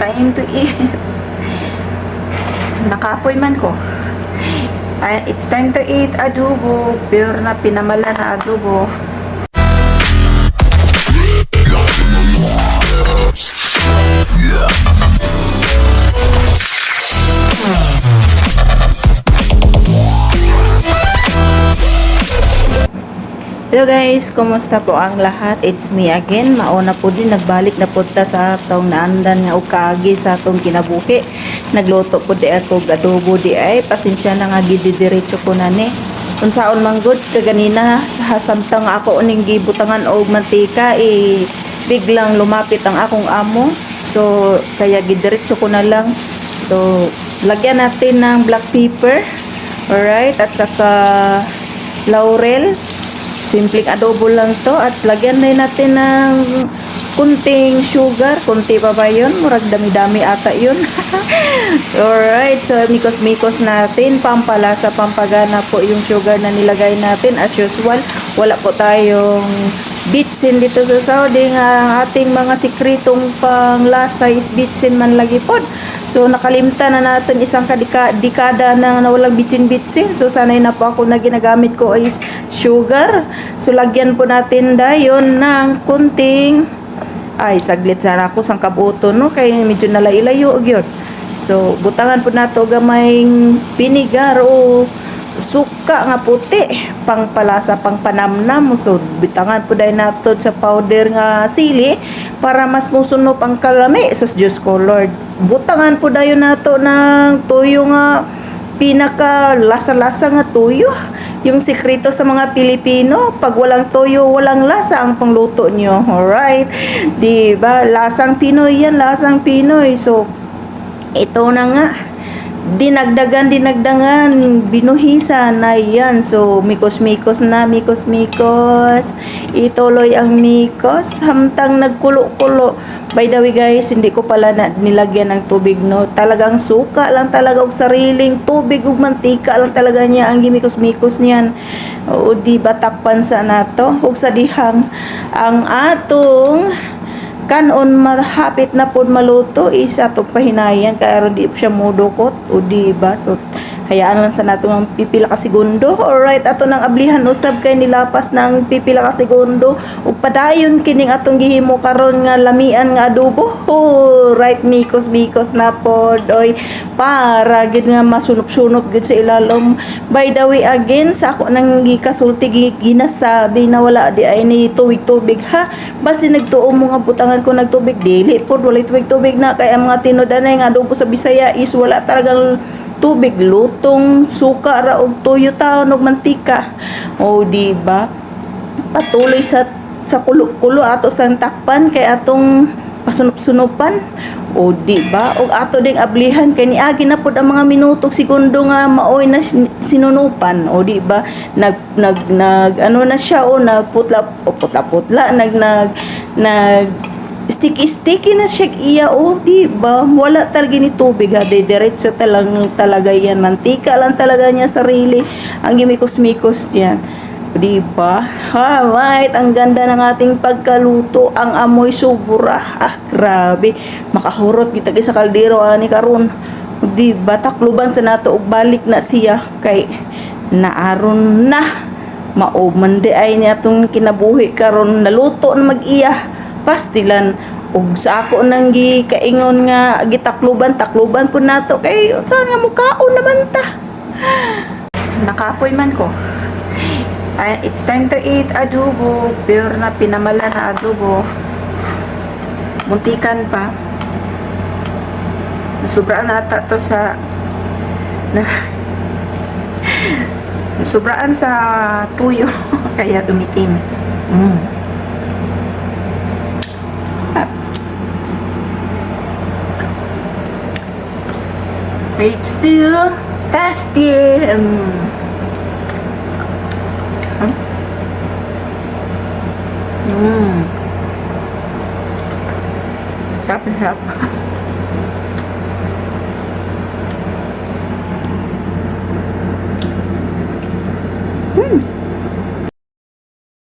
time to eat. Nakapoy man ko. Ay, it's time to eat adobo. Pure na pinamala na adobo. Hello guys, kumusta po ang lahat? It's me again. Mauna po din, nagbalik na po ta sa atong naandan nga ukagi sa atong kinabuhi. Nagluto po di ako adobo di ay. Pasensya na nga gididiretso ko na ni. Kung saon man good, kaganina sa samtang ako uning gibutangan og mantika, eh, biglang lumapit ang akong amo. So, kaya gidiretso ko na lang. So, lagyan natin ng black pepper. Alright, at saka laurel. Simpleng adobo lang to at lagyan na natin ng kunting sugar. Kunti pa ba yun? Murag dami-dami ata yun. Alright, so mikos-mikos natin. Pampalasa, pampagana po yung sugar na nilagay natin. As usual, wala po tayong bitsin dito sa Saudi nga ang ating mga sikretong panglasa is bitsin man lagi po. So nakalimtan na natin isang kadika, dekada na nawalang bitsin-bitsin. So sanay na po ako na ginagamit ko is sugar. So lagyan po natin dayon ng kunting ay saglit sana ako sang kabuto no kay medyo nalailayo gyud. So butangan po nato gamayng pinigar o suka nga puti. Pang palasa pang panamnam. So bitangan po dahil nato sa powder nga sili para mas musunop ang kalami. So Diyos ko Lord. Butangan po dayon nato ng tuyo nga pinaka lasa-lasa nga tuyo yung sikreto sa mga Pilipino pag walang tuyo walang lasa ang pangluto nyo alright? Di ba lasang Pinoy yan lasang Pinoy. So ito na nga dinagdagan dinagdagan binuhisa na yan so mikos mikos na mikos mikos ituloy ang mikos. Hamtang nagkulo-kulo. By the way guys hindi ko pala na, nilagyan ng tubig no? Talagang suka lang talaga og sariling tubig ug mantika lang talaga niya ang gimikos mikos niyan. O di ba takpan sa nato? Ug sa dihang. Ang atong kanon mahapit na pod maluto is atong pahinayan kaya aron di siya mudukot o di ba so hayaan lang sa nato ng pipila ka segundo. Alright ato nang ablihan usab kay nilapas ng pipila ka segundo. Ug padayon kining atong gihimo karon nga lamian nga adobo oh, right mikos mikos na pod oy para gid nga masunup-sunup gid sa ilalom. By the way again sa ako nang gikasulti gi- ginasabi na wala di ay ni tubig-tubig ha? Basi nagtuo mo nga butangan ko nagtubig dili pod walay tubig-tubig na. Kay ang mga tinudanay nga adobo sa Bisaya is wala talagang tubig lutong suka ra og tuyo taon og mantika. O di ba? Patuloy sa sa kulo-kulo ato sang takpan kay atong pasunup-sunupan. O di ba? Og ato ding ablihan kay niagi na pud ang mga minuto ug segundo nga maoy na sin- sinunupan. O di ba? Nag nag nag ano na siya o nagputla o putla-putla nag nag nag sticky-sticky na siya iya o di ba wala talaga ni tubig ha? Diretso talang talaga yan. Mantika lang talaga niya sarili. Ang gimikos-mikos niyan. Di ba alright ang ganda ng ating pagkaluto. Ang amoy sobra. Ah grabe. Makahurot kita sa kaldero ani karon di ba takluban sa nato og balik na siya. Kay naaron na. Mauman di ay niya atong kinabuhi karon naluto na mag-iya pastilan. Ug sa ako nang gi kaingon nga gitakluban takluban po nato. Kay saan nga mukaon naman ta? Nakapoy man ko. Ay, it's time to eat adobo. Pure na pinamala na adobo. Muntikan pa. Sobrang nata to sa na, sobraan sa tuyo. Kaya dumitim. Mm. It's still tasty. Mm. Hmm? Mm. Sarap na sarap. Hmm.